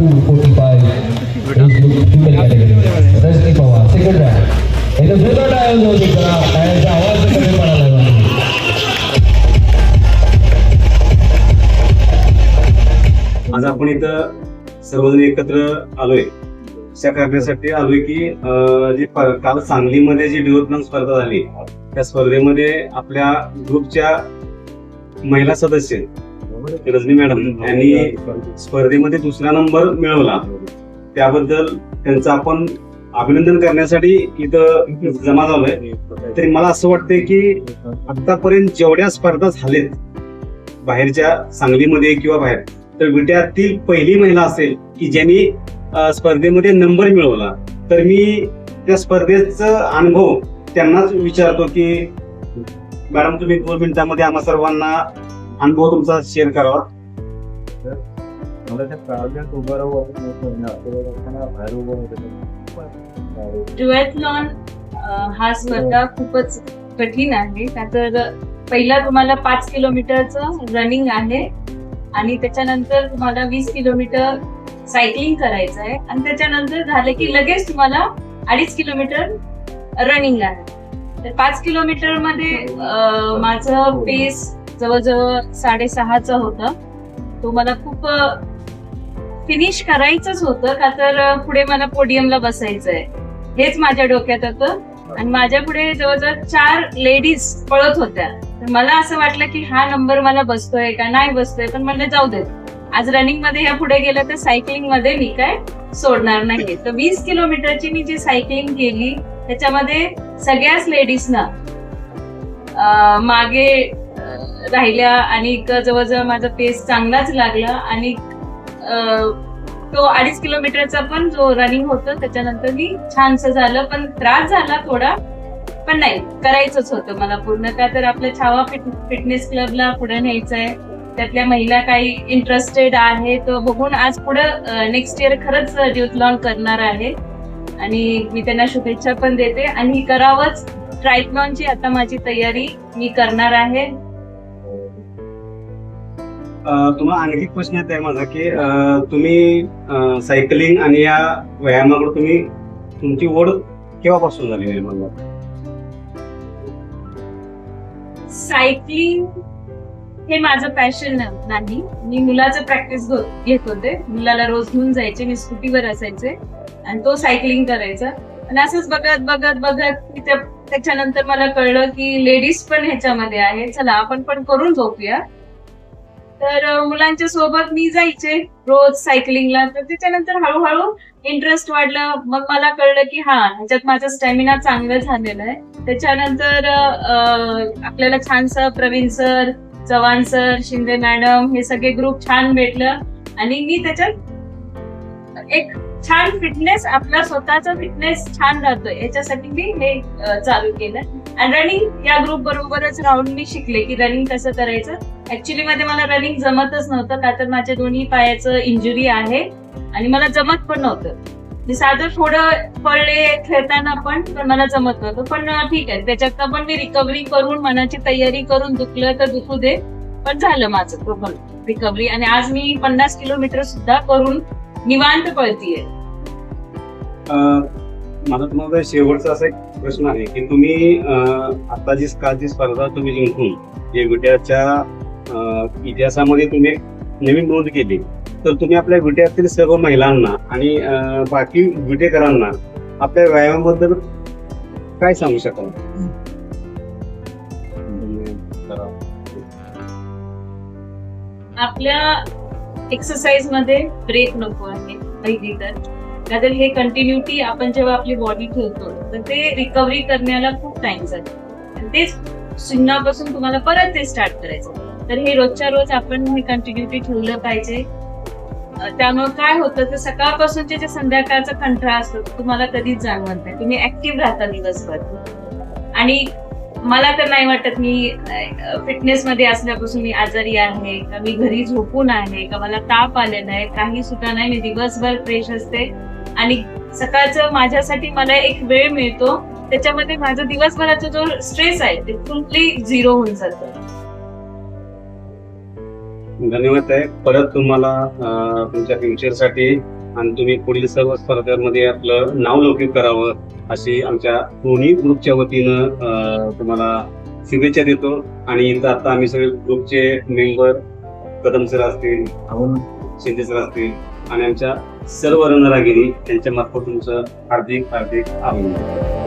Two forty five Rajni Pawar second होते आवाज कमी पडायला आज आपण इथं सर्वजण एकत्र आलोय. अशा करण्यासाठी आलोय की जी काल सांगलीमध्ये जी डेव्हलपमेंट स्पर्धा झाली त्या स्पर्धेमध्ये आपल्या ग्रुपच्या महिला सदस्य रजनी मॅडम यांनी स्पर्धेमध्ये दुसरा नंबर मिळवला. त्याबद्दल त्यांचं आपण अभिनंदन करण्यासाठी इथं जमा झालोय. तरी मला असं वाटतंय की आतापर्यंत जेवढ्या स्पर्धा झालेत बाहेरच्या सांगलीमध्ये किंवा बाहेर तर विट्यातील पहिली महिला असेल की ज्यांनी स्पर्धेमध्ये नंबर मिळवला तर मी त्या स्पर्धेचा अनुभव त्यांनाच विचारतो की मॅडम तुम्ही दोन मिनिटांमध्ये आम्हा सर्वांना अनुभव तुमचा शेअर करावा. मला त्या प्राण्यात उभं राहू वाटत नव्हतं. आपल्याला लोकांना बाहेर उभं होतं. ड्युएथलॉन हा स्पर्धा खूपच कठीण आहे. का तर पहिला तुम्हाला पाच किलोमीटरचं रनिंग आहे आणि त्याच्यानंतर तुम्हाला वीस किलोमीटर सायकलिंग करायचं आहे. आणि त्याच्यानंतर झालं की लगेच तुम्हाला अडीच किलोमीटर रनिंग आहे. तर पाच किलोमीटरमध्ये माझं पेस जवळजवळ साडेसहाचं होतं. तो मला खूप फिनिश करायचंच होतं का तर पुढे मला पोडियमला बसायचं आहे हेच माझ्या डोक्यात होतं. आणि माझ्या पुढे जवळजवळ चार लेडीज पळत होत्या. तर मला असं वाटलं की हा नंबर मला बसतोय का? नाही बसतोय पण मला जाऊ देत आज रनिंगमध्ये या पुढे गेलं तर सायकलिंगमध्ये मी काय सोडणार नाही तर वीस किलोमीटरची मी जी सायकलिंग केली त्याच्यामध्ये सगळ्याच लेडीजना मागे राहिल्या आणि जवळजवळ माझा पेस चांगलाच लागला आणि तो अडीच किलोमीटरचा पण जो रनिंग होतं त्याच्यानंतर मी छानस झालं. पण त्रास झाला थोडा पण नाही करायचंच होतं मला पूर्ण. का तर आपल्या छावा फिट फिटनेस क्लबला पुढे न्यायचं आहे त्यातल्या महिला काही इंटरेस्टेड आहे तो बघून आज पुढं नेक्स्ट इयर खरंच ड्यूथ लॉन करणार आहे. आणि मी त्यांना शुभेच्छा पण देते. आणि करावंच. ट्रायथलॉनची आता माझी तयारी मी करणार आहे. तुम्हाला आणखी एक प्रश्न येत आहे माझा की तुम्ही सायकलिंग आणि या व्यायामाकडे तुम्ही तुमची ओढ केव्हापासून झाली निर्माण म्हणजे? सायकलिंग हे माझं पॅशन नाही. मी मुलाचं प्रॅक्टिस घेत होते. मुलाला रोज घेऊन जायचे. मी स्कूटीवर असायचे. आणि तो सायकलिंग करायचा. आणि असंच बघत बघत बघत त्याच्यानंतर मला कळलं की लेडीज पण ह्याच्यामध्ये आहे चला आपण पण करून झोपूया. तर मुलांच्या सोबत मी जायचे रोज सायकलिंगला. तर त्याच्यानंतर हळूहळू इंटरेस्ट वाढला. मग मला कळलं की हा ह्याच्यात माझा स्टॅमिना चांगलं झालेला आहे. त्याच्यानंतर आपल्याला आपल्याला छानसं Praveen sir Chavan sir Shinde madam हे सगळे ग्रुप छान भेटलं. आणि मी त्याच्यात एक छान फिटनेस आपला स्वतःचा फिटनेस छान राहतोय. याच्यासाठी मी हे चालू केलं. आणि रनिंग या ग्रुप बरोबरच राहून मी शिकले की रनिंग कसं करायचं. ऍक्च्युली मध्ये मला रनिंग जमतच नव्हतं का तर माझ्या दोन्ही पायाचं इंजुरी आहे आणि मला जमत पण नव्हतं. मी साधं थोडं पडले खेळताना पण पण मला जमत नव्हतं. पण ठीक आहे त्याच्यात पण मी रिकव्हरी करून मनाची तयारी करून दुखलं तर दुखू दे पण झालं माझं तो रिकव्हरी आणि आज मी पन्नास किलोमीटर सुद्धा करून निवांत पळतीये. अ, माझा तुम्हाला शेवटचा असं एक प्रश्न आहे की तुम्ही आता जी जी स्पर्धा तुम्ही जिंकून जे विट्याच्या इतिहासामध्ये तुम्ही नवीन नोंद केली तर तुम्ही आपल्या विट्यातील सर्व महिलांना आणि बाकी विटेकरांना आपल्या व्यायामाबद्दल काय सांगू शकाल? आपल्या एक्सरसाइजमध्ये ब्रेक नको आहे पहिली तर. का हे कंटिन्युटी आपण जेव्हा आपली बॉडी ठेवतो तर ते रिकव्हरी करण्याला खूप टाइम जातो. तेच शून्यापासून तुम्हाला परत ते स्टार्ट करायचं. तर हे रोजच्या रोज आपण हे कंटिन्युटी ठेवलं पाहिजे. त्यामुळे काय होतं तर सकाळपासूनचे जे संध्याकाळचा कंटाळा असतो तुम्हाला कधीच जाणवत नाही. तुम्ही ऍक्टिव्ह राहता दिवसभर. आणि मला तर नाही वाटत मी फिटनेस मध्ये असल्यापासून मी आजारी आहे का मी घरी झोपून आहे का मला ताप आलेला आहे काही सुद्धा नाही. मी दिवसभर फ्रेश असते. आणि सकाळचं माझ्यासाठी मला एक वेळ मिळतो. त्याच्यामध्ये माझा दिवसभराचा जो स्ट्रेस आहे ते फुल्ली झिरो होऊन जातो. धन्यवाद आहे परत तुम्हाला तुमच्या फ्युचरसाठी आणि तुम्ही पुढील सर्व स्पर्धांमध्ये आपलं नाव लौकिक करावं अशी आमच्या दोन्ही ग्रुपच्या वतीनं तुम्हाला शुभेच्छा देतो. आणि इथं आता आम्ही सगळे ग्रुपचे मेंबर कदम सर असतील शिंदे सर असतील आणि आमच्या सर्व रणरागिरी त्यांच्या मार्फत तुमचं हार्दिक हार्दिक अभिनंदन